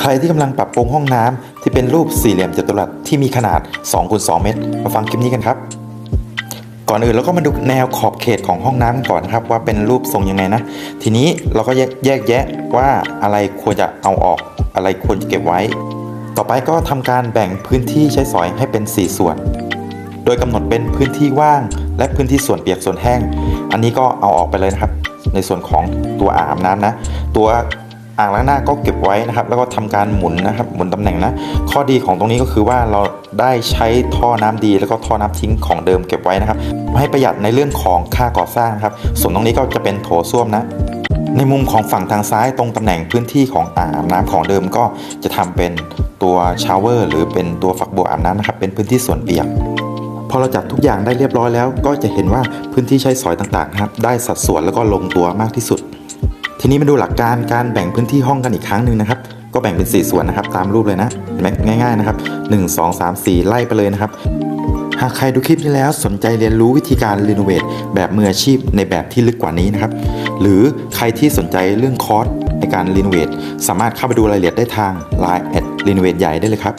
ใครที่กำลังปรับปรุงห้องน้ำที่เป็นรูปสี่เหลี่ยมจัตุรัสที่มีขนาด2คูณ2เมตร มาฟังคลิปนี้กันครับ ก่อนอื่นเราก็มาดูแนวขอบเขตของห้องน้ำก่อนนะครับ ว่าเป็นรูปทรงยังไงนะ ทีนี้เราก็แยกแยกแยะว่าอะไรควรจะเอาออก อะไรควรจะเก็บไว้ ต่อไปก็ทำการแบ่งพื้นที่ใช้สอยให้เป็น 4 ส่วน โดยกำหนดเป็นพื้นที่ว่าง และพื้นที่ส่วนเปียกส่วนแห้ง อันนี้ก็เอาออกไปเลยนะครับ ในส่วนของตัวอ่างน้ำนะ ตัว อ่างล้างหน้าก็เก็บไว้นะครับ แล้วก็ทำการหมุนนะครับ หมุนตำแหน่งนะ ข้อดีของตรงนี้ก็คือว่าเราได้ใช้ท่อน้ำดี แล้วก็ท่อน้ำทิ้งของเดิมเก็บไว้นะครับ ให้ประหยัดในเรื่องของค่าก่อสร้างครับ ส่วนตรงนี้ก็จะเป็นโถส้วมนะในมุมของฝั่งทางซ้ายตรงตำแหน่งพื้นที่ของอ่างน้ำของเดิมก็จะทำเป็นตัวชาวเวอร์หรือเป็นตัวฝักบัวอาบน้ำนะครับ เป็นพื้นที่ส่วนเปียกพอเราจัดทุกอย่างได้เรียบร้อยแล้ว ก็จะเห็นว่าพื้นที่ใช้สอยต่างๆนะครับ ได้สัดส่วนแล้วก็ลงตัวมากที่สุด ทีนี้มาดูหลักการการแบ่งพื้นที่ห้องกันอีกครั้งหนึ่งนะครับ ก็แบ่งเป็น 4 ส่วนนะครับ ตามรูปเลยนะเห็นไหมง่ายๆนะครับ 1 2 3 4 ไล่ไปเลยนะครับ หากใครดูคลิปนี้แล้วสนใจเรียนรู้วิธีการรีโนเวทแบบมืออาชีพในแบบที่ลึกกว่านี้นะครับ หรือใครที่สนใจเรื่องคอร์สในการรีโนเวทสามารถเข้าไปดูรายละเอียดได้ทาง Line แอดรีโนเวทใหญ่ได้เลยครับ